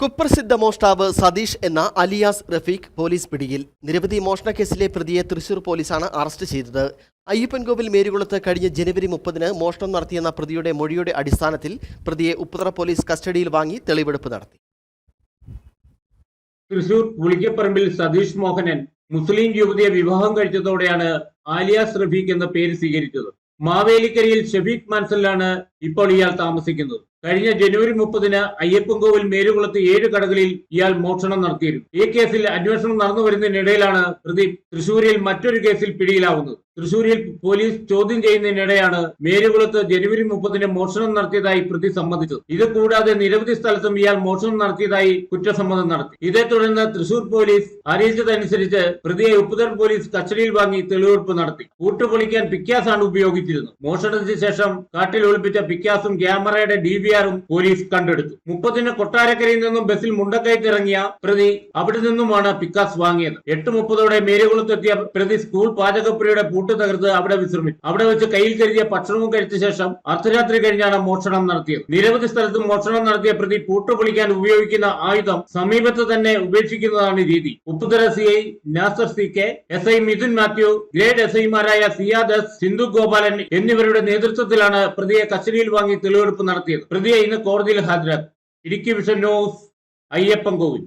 കുപ്രസിദ്ധ മോഷ്ടാവ് സതീഷ് എന്ന അലിയാസ് റഫീഖ് പോലീസ് പിടിയിൽ നിരവധി മോഷണ കേസിലെ പ്രതിയെ തൃശൂർ പോലീസാണ് അറസ്റ്റ് ചെയ്തത്. അയ്യപ്പൻകോവിൽ മേരുകുളത്ത് കഴിഞ്ഞ ജനുവരി മുപ്പതിന് മോഷണം നടത്തിയെന്ന പ്രതിയുടെ മൊഴിയുടെ അടിസ്ഥാനത്തിൽ പ്രതിയെ ഉപ്പുതറ പോലീസ് കസ്റ്റഡിയിൽ വാങ്ങി തെളിവെടുപ്പ് നടത്തി. തൃശൂർ പുളിക്കപ്പറമ്പിൽ സതീഷ് മോഹനൻ മുസ്ലിം യുവതിയെ വിവാഹം കഴിച്ചതോടെയാണ് ആലിയാസ് റഫീഖ് എന്ന പേര് സ്വീകരിച്ചത്. മാവേലിക്കരയിൽ ഷെഫീഖ് മാൻസലിലാണ് ഇപ്പോൾ ഇയാൾ താമസിക്കുന്നത്. കഴിഞ്ഞ ജനുവരി മുപ്പതിന് അയ്യപ്പൻകോവിൽ മേരുകുളത്ത് ഏഴ് കടകളിൽ ഇയാൾ മോഷണം നടത്തിയിരുന്നു. ഈ കേസിൽ അന്വേഷണം നടന്നു വരുന്നതിനിടയിലാണ് പ്രതി തൃശൂരിൽ മറ്റൊരു കേസിൽ പിടിയിലാവുന്നത്. തൃശൂരിൽ പോലീസ് ചോദ്യം ചെയ്യുന്നതിനിടെയാണ് മേരുകുളത്ത് ജനുവരി മുപ്പതിന് മോഷണം നടത്തിയതായി പ്രതി സമ്മതിച്ചത്. ഇത് കൂടാതെ നിരവധി സ്ഥലത്തും ഇയാൾ മോഷണം നടത്തിയതായി കുറ്റസമ്മതം നടത്തി. ഇതേ തുടർന്ന് തൃശൂർ പോലീസ് അറിയിച്ചതനുസരിച്ച് പ്രതിയെ ഉപ്പുതർ പോലീസ് കസ്റ്റഡിയിൽ വാങ്ങി തെളിവെടുപ്പ് നടത്തി. കൂട്ടുപൊളിക്കാൻ പിക്കാസാണ് ഉപയോഗിച്ചിരുന്നത്. മോഷണത്തിന് ശേഷം കാട്ടിൽ ഒളിപ്പിച്ച പിക്കാസും ക്യാമറയുടെ ഡി വി ആറും പോലീസ് കണ്ടെടുത്തു. മുപ്പതിന് കൊട്ടാരക്കരയിൽ നിന്നും ബസ്സിൽ മുണ്ടക്കയത്ത് ഇറങ്ങിയ പ്രതി അവിടെ നിന്നുമാണ് പിക്കാസ് വാങ്ങിയത്. എട്ട് മുപ്പതോടെ മേരുകുളത്തെത്തിയ പ്രതി സ്കൂൾ പാചകപ്പുരയുടെ പൂട്ട് തകർത്ത് അവിടെ വിശ്രമിച്ചു. അവിടെ വെച്ച് കയ്യിൽ കരുതിയ ഭക്ഷണവും കഴിച്ച ശേഷം അർദ്ധരാത്രി കഴിഞ്ഞാണ് മോഷണം നടത്തിയത്. നിരവധി സ്ഥലത്ത് മോഷണം നടത്തിയ പ്രതി പൂട്ട് പൊളിക്കാൻ ഉപയോഗിക്കുന്ന ആയുധം സമീപത്ത് തന്നെ ഉപേക്ഷിക്കുന്നതാണ് രീതി. Upputhara C I Nasar C K S I Mithun Mathew grade S ഐമാരായ സിയാദസ് സിന്ധു ഗോപാലൻ എന്നിവരുടെ നേതൃത്വത്തിലാണ് പ്രതിയെ കസ്റ്റഡിയിൽ വാങ്ങി തെളിവെടുപ്പ് നടത്തിയത്. പ്രതിയെ ഇന്ന് കോടതിയിൽ ഹാജരാക്കും ഇടുക്കി വിഷൻ ന്യൂസ് അയ്യപ്പൻ കോവിൽ.